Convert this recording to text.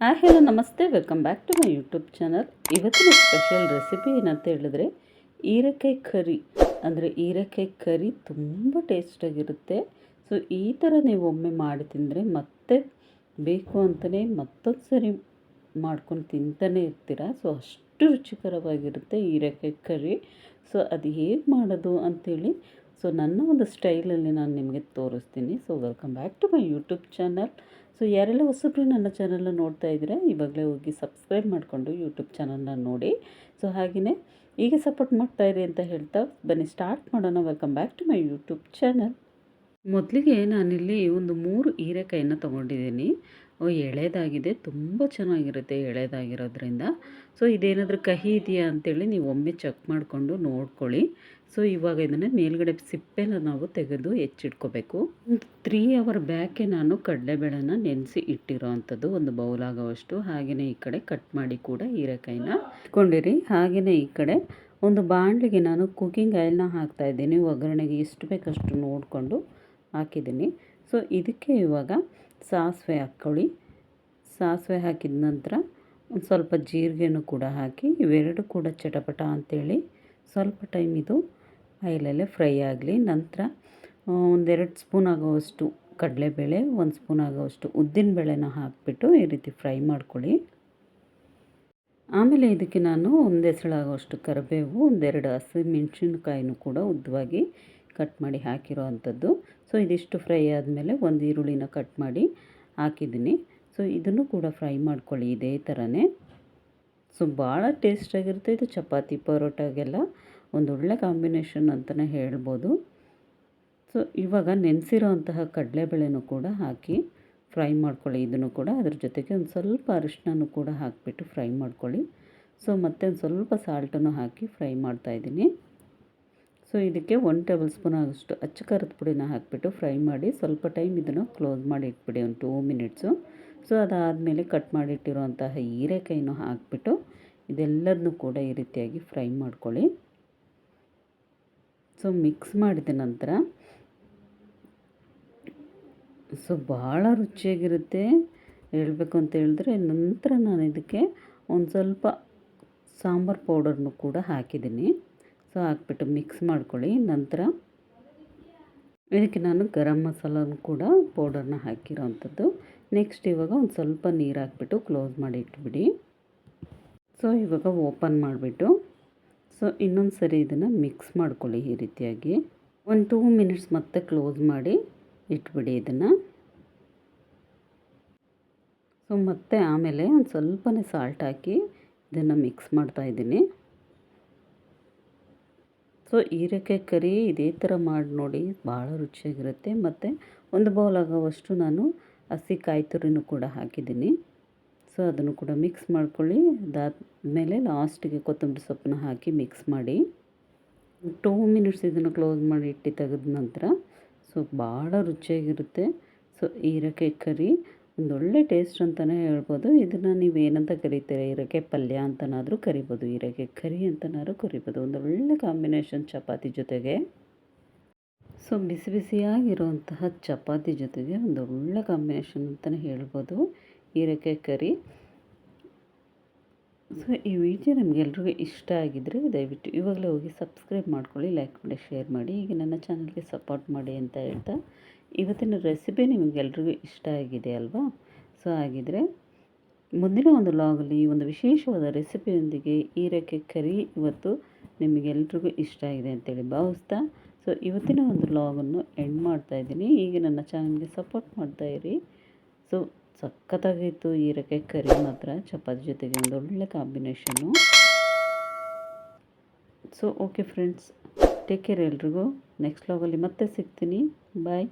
Hi hello, ನಮಸ್ತೆ. Welcome back to my YouTube channel ಇವತ್ತಿನ special recipe ಏನಂತ ಹೇಳಿದ್ರೆ, ಹೀರೆಕಾಯಿ ಕರಿ. ಅಂದರೆ ಹೀರೆಕಾಯಿ ಕರಿ ತುಂಬ ಟೇಸ್ಟಾಗಿರುತ್ತೆ ಸೊ ಈ ಥರ ನೀವು ಒಮ್ಮೆ ಮಾಡಿ ತಿಂದರೆ ಮತ್ತೆ ಬೇಕು ಅಂತಲೇ ಮತ್ತೊಂದು ಸರಿ ಮಾಡ್ಕೊಂಡು ತಿಂತಾನೆ ಇರ್ತೀರ? ಸೊ ಅಷ್ಟು ರುಚಿಕರವಾಗಿರುತ್ತೆ ಹೀರೆಕಾಯಿ ಕರಿ. ಸೊ ಅದು ಹೇಗೆ ಮಾಡೋದು ಅಂಥೇಳಿ ಸೊ ನನ್ನ ಒಂದು ಸ್ಟೈಲಲ್ಲಿ ನಾನು ನಿಮಗೆ ತೋರಿಸ್ತೀನಿ. So welcome back to my YouTube channel. So ಯಾರೆಲ್ಲ ಹೊಸಬ್ರು ನನ್ನ ಚಾನಲ್ನ ನೋಡ್ತಾ ಇದ್ದೀರಾ, ಇವಾಗಲೇ ಹೋಗಿ ಸಬ್ಸ್ಕ್ರೈಬ್ ಮಾಡಿಕೊಂಡು ಯೂಟ್ಯೂಬ್ ಚಾನಲ್ನ ನೋಡಿ. ಸೊ ಹಾಗೆಯೇ ಈಗ ಸಪೋರ್ಟ್ ಮಾಡ್ತಾಯಿರಿ ಅಂತ ಹೇಳ್ತಾ ಬನ್ನಿ, ಸ್ಟಾರ್ಟ್ ಮಾಡೋಣ. Welcome back to my YouTube channel. ಮೊದಲಿಗೆ ನಾನಿಲ್ಲಿ ಒಂದು ಮೂರು ಹೀರೆಕಾಯಿನ ತೊಗೊಂಡಿದ್ದೀನಿ. ಎಳೆದಾಗಿದೆ. ತುಂಬ ಚೆನ್ನಾಗಿರುತ್ತೆ ಎಳೆದಾಗಿರೋದ್ರಿಂದ. ಸೊ, ಇದೇನಾದರೂ ಕಹಿ ಇದೆಯಾ ಅಂತೇಳಿ ನೀವು ಒಮ್ಮೆ ಚೆಕ್ ಮಾಡಿಕೊಂಡು ನೋಡ್ಕೊಳ್ಳಿ. ಸೊ, ಇವಾಗ ಇದನ್ನು ಮೇಲ್ಗಡೆ ಸಿಪ್ಪೆನ ನಾವು ತೆಗೆದು ಹೆಚ್ಚಿಟ್ಕೋಬೇಕು. ತ್ರೀ ಅವರ್ ಬ್ಯಾಕೆ ನಾನು ಕಡಲೆಬೇಳೆನ ನೆನೆಸಿ ಇಟ್ಟಿರೋ ಅಂಥದ್ದು ಒಂದು ಬೌಲ್ ಆಗೋವಷ್ಟು. ಹಾಗೆಯೇ ಈ ಕಡೆ ಕಟ್ ಮಾಡಿ ಕೂಡ ಹೀರೆಕಾಯಿನ ಇಟ್ಕೊಂಡಿರಿ. ಹಾಗೆಯೇ ಈ ಕಡೆ ಒಂದು ಬಾಣಲಿಗೆ ನಾನು ಕುಕ್ಕಿಂಗ್ ಆಯಿಲ್ನ ಹಾಕ್ತಾಯಿದ್ದೀನಿ ಒಗ್ಗರಣೆಗೆ ಎಷ್ಟು ಬೇಕಷ್ಟು ನೋಡಿಕೊಂಡು ಹಾಕಿದ್ದೀನಿ. ಸೊ ಇದಕ್ಕೆ ಇವಾಗ ಸಾಸಿವೆ ಹಾಕ್ಕೊಳ್ಳಿ ಸಾಸಿವೆ ಹಾಕಿದ ನಂತರ ಒಂದು ಸ್ವಲ್ಪ ಜೀರಿಗೆನೂ ಕೂಡ ಹಾಕಿ, ಇವೆರಡು ಕೂಡ ಚಟಪಟ ಅಂಥೇಳಿ ಸ್ವಲ್ಪ ಟೈಮ್ ಇದು ಆಯಿಲಲ್ಲೇ ಫ್ರೈ ಆಗಲಿ. ನಂತರ ಒಂದೆರಡು ಸ್ಪೂನ್ ಆಗೋವಷ್ಟು ಕಡಲೆಬೇಳೆ, ಒಂದು ಸ್ಪೂನ್ ಆಗೋವಷ್ಟು ಉದ್ದಿನ ಬೇಳೆನ ಹಾಕಿಬಿಟ್ಟು ಈ ರೀತಿ ಫ್ರೈ ಮಾಡ್ಕೊಳ್ಳಿ. ಆಮೇಲೆ ಇದಕ್ಕೆ ನಾನು ಒಂದು ಹೆಸಳಾಗೋಷ್ಟು ಕರಿಬೇವು, ಒಂದೆರಡು ಹಸಿ ಮೆಣಸಿನ್ಕಾಯಿನೂ ಕೂಡ ಉದ್ದವಾಗಿ ಕಟ್ ಮಾಡಿ ಹಾಕಿರೋ ಅಂಥದ್ದು ಸೊ, ಇದಿಷ್ಟು ಫ್ರೈ ಆದಮೇಲೆ ಒಂದು ಈರುಳ್ಳಿನ ಕಟ್ ಮಾಡಿ ಹಾಕಿದ್ದೀನಿ. ಸೊ, ಇದನ್ನು ಕೂಡ ಫ್ರೈ ಮಾಡ್ಕೊಳ್ಳಿ ಇದೇ ಥರನೇ. ಸೊ, ಭಾಳ ಟೇಸ್ಟಾಗಿರುತ್ತೆ ಇದು ಚಪಾತಿ ಪರೋಟಾಗೆಲ್ಲ. ಒಂದು ಒಳ್ಳೆ ಕಾಂಬಿನೇಷನ್ ಅಂತಲೇ ಹೇಳ್ಬೋದು. ಸೊ, ಇವಾಗ ನೆನೆಸಿರೋ ಅಂತಹ ಕಡಲೆಬೇಳೆನೂ ಕೂಡ ಹಾಕಿ ಫ್ರೈ ಮಾಡ್ಕೊಳ್ಳಿ. ಇದನ್ನು ಕೂಡ ಅದ್ರ ಜೊತೆಗೆ ಒಂದು ಸ್ವಲ್ಪ ಅರಿಶಿನೂ ಕೂಡ ಹಾಕಿಬಿಟ್ಟು ಫ್ರೈ ಮಾಡ್ಕೊಳ್ಳಿ. ಸೊ ಮತ್ತೆ ಒಂದು ಸ್ವಲ್ಪ ಸಾಲ್ಟನ್ನು ಹಾಕಿ ಫ್ರೈ ಮಾಡ್ತಾಯಿದ್ದೀನಿ ಸೊ, ಇದಕ್ಕೆ ಒನ್ ಟೇಬಲ್ ಸ್ಪೂನ್ ಆಗೋಷ್ಟು ಅಚ್ಚ ಖಾರದ ಪುಡಿನ ಹಾಕಿಬಿಟ್ಟು ಫ್ರೈ ಮಾಡಿ ಸ್ವಲ್ಪ ಟೈಮ್ ಇದನ್ನು ಕ್ಲೋಸ್ ಮಾಡಿ ಇಟ್ಬಿಡಿ, ಒಂದು ಟೂ ಮಿನಿಟ್ಸು ಸೊ, ಅದಾದಮೇಲೆ ಕಟ್ ಮಾಡಿಟ್ಟಿರುವಂತಹ ಹೀರೆಕಾಯಿನೂ ಹಾಕಿಬಿಟ್ಟು ಇದೆಲ್ಲದನ್ನೂ ಕೂಡ ಈ ರೀತಿಯಾಗಿ ಫ್ರೈ ಮಾಡ್ಕೊಳ್ಳಿ. ಸೊ ಮಿಕ್ಸ್ ಮಾಡಿದ ನಂತರ ಸೊ ಭಾಳ ರುಚಿಯಾಗಿರುತ್ತೆ. ಹೇಳಬೇಕು ಅಂತ ಹೇಳಿದ್ರೆ ನಂತರ ನಾನು ಇದಕ್ಕೆ ಒಂದು ಸ್ವಲ್ಪ ಸಾಂಬಾರು ಪೌಡರ್ನು ಕೂಡ ಹಾಕಿದ್ದೀನಿ. ಸೊ, ಹಾಕ್ಬಿಟ್ಟು ಮಿಕ್ಸ್ ಮಾಡ್ಕೊಳ್ಳಿ. ನಂತರ ಇದಕ್ಕೆ ನಾನು ಗರಂ ಮಸಾಲನೂ ಕೂಡ ಪೌಡರ್ನ ಹಾಕಿರೋ ಅಂಥದ್ದು ನೆಕ್ಸ್ಟ್ ಇವಾಗ ಒಂದು ಸ್ವಲ್ಪ ನೀರು ಹಾಕ್ಬಿಟ್ಟು ಕ್ಲೋಸ್ ಮಾಡಿ ಇಟ್ಬಿಡಿ. ಸೊ ಇವಾಗ ಓಪನ್ ಮಾಡಿಬಿಟ್ಟು. ಸೊ ಇನ್ನೊಂದು ಸರಿ ಇದನ್ನು ಮಿಕ್ಸ್ ಮಾಡ್ಕೊಳ್ಳಿ ಈ ರೀತಿಯಾಗಿ. ಒಂದು ಟೂ ಮಿನಿಟ್ಸ್ ಮತ್ತೆ ಕ್ಲೋಸ್ ಮಾಡಿ ಇಟ್ಬಿಡಿ ಇದನ್ನು. ಸೊ ಮತ್ತೆ ಆಮೇಲೆ ಒಂದು ಸ್ವಲ್ಪನೇ ಸಾಲ್ಟ್ ಹಾಕಿ ಇದನ್ನು ಮಿಕ್ಸ್ ಮಾಡ್ತಾಯಿದ್ದೀನಿ ಸೊ, ಹೀರೆಕಾಯಿ ಕರಿ ಇದೇ ಥರ ಮಾಡಿ ನೋಡಿ ಭಾಳ ರುಚಿಯಾಗಿರುತ್ತೆ. ಮತ್ತು ಒಂದು ಬೌಲ್ ಆಗೋವಷ್ಟು ನಾನು ಹಸಿ ಕಾಯಿ ತುರಿನೂ ಕೂಡ ಹಾಕಿದ್ದೀನಿ. ಸೊ, ಅದನ್ನು ಕೂಡ ಮಿಕ್ಸ್ ಮಾಡ್ಕೊಳ್ಳಿ. ಅದಾದಮೇಲೆ ಲಾಸ್ಟಿಗೆ ಕೊತ್ತಂಬರಿ ಸೊಪ್ಪನ್ನ ಹಾಕಿ ಮಿಕ್ಸ್ ಮಾಡಿ. ಟೂ ಮಿನಿಟ್ಸ್ ಇದನ್ನು ಕ್ಲೋಸ್ ಮಾಡಿ ಇಟ್ಟು ತೆಗೆದ ನಂತರ, ಸೊ, ಭಾಳ ರುಚಿಯಾಗಿರುತ್ತೆ. ಸೊ, ಹೀರೆಕಾಯಿ ಕರಿ. ಒಂದೊಳ್ಳೆ ಟೇಸ್ಟ್ ಅಂತಲೇ ಹೇಳ್ಬೋದು. ಇದನ್ನು ನೀವು ಏನಂತ ಕರಿತೀರ? ಹೀರೆಕಾಯಿ ಪಲ್ಯ ಅಂತನಾದರೂ ಕರಿಬೋದು. ಹೀರೆಗೆ ಕರಿ ಅಂತನಾದ್ರೂ ಕರಿಬೋದು. ಒಂದೊಳ್ಳೆ ಕಾಂಬಿನೇಷನ್ ಚಪಾತಿ ಜೊತೆಗೆ. ಸೊ ಬಿಸಿ ಬಿಸಿಯಾಗಿರುವಂತಹ ಚಪಾತಿ ಜೊತೆಗೆ ಒಂದು ಒಳ್ಳೆ ಕಾಂಬಿನೇಷನ್ ಅಂತಲೇ ಹೇಳ್ಬೋದು. ಹೀರೆಕಾಯಿ ಕರಿ. ಸೊ ಈ ವಿಡಿಯೋ ನಿಮಗೆಲ್ರಿಗೂ ಇಷ್ಟ ಆಗಿದ್ದರೆ ದಯವಿಟ್ಟು ಇವಾಗಲೇ ಹೋಗಿ ಸಬ್ಸ್ಕ್ರೈಬ್ ಮಾಡ್ಕೊಳ್ಳಿ ಲೈಕ್ ಮಾಡಿ ಶೇರ್ ಮಾಡಿ. ಈಗ ನನ್ನ ಚಾನಲ್ಗೆ ಸಪೋರ್ಟ್ ಮಾಡಿ ಅಂತ ಹೇಳ್ತಾ ಇವತ್ತಿನ ರೆಸಿಪಿ ನಿಮಗೆಲ್ರಿಗೂ ಇಷ್ಟ ಆಗಿದೆ ಅಲ್ವಾ? ಸೊ ಹಾಗಿದ್ರೆ ಮುಂದಿನ ಒಂದು ಲಾಗಲ್ಲಿ ಒಂದು ವಿಶೇಷವಾದ ರೆಸಿಪಿಯೊಂದಿಗೆ ಈರಕ್ಕೆ ಕರಿ ಇವತ್ತು ನಿಮಗೆಲ್ರಿಗೂ ಇಷ್ಟ ಆಗಿದೆ ಅಂತೇಳಿ ಭಾವಿಸ್ತಾ ಸೊ ಇವತ್ತಿನ ಒಂದು ಲಾಗನ್ನು ಎಂಡ್ ಮಾಡ್ತಾ ಇದ್ದೀನಿ. ಈಗ ನನ್ನ ಚಾನಲ್ಗೆ ಸಪೋರ್ಟ್ ಮಾಡ್ತಾ ಇರಿ. ಸೊ ಸಖತ್ತಾಗಿತ್ತು ಈರಕ್ಕೆ ಕರಿ ಮಾತ್ರ, ಚಪಾತಿ ಜೊತೆಗೆ ಒಂದು ಒಳ್ಳೆ combination so okay friends take care ಎಲ್ರಿಗೂ. ನೆಕ್ಸ್ಟ್ ಲಾಗಲ್ಲಿ ಮತ್ತೆ ಸಿಗ್ತೀನಿ. ಬಾಯ್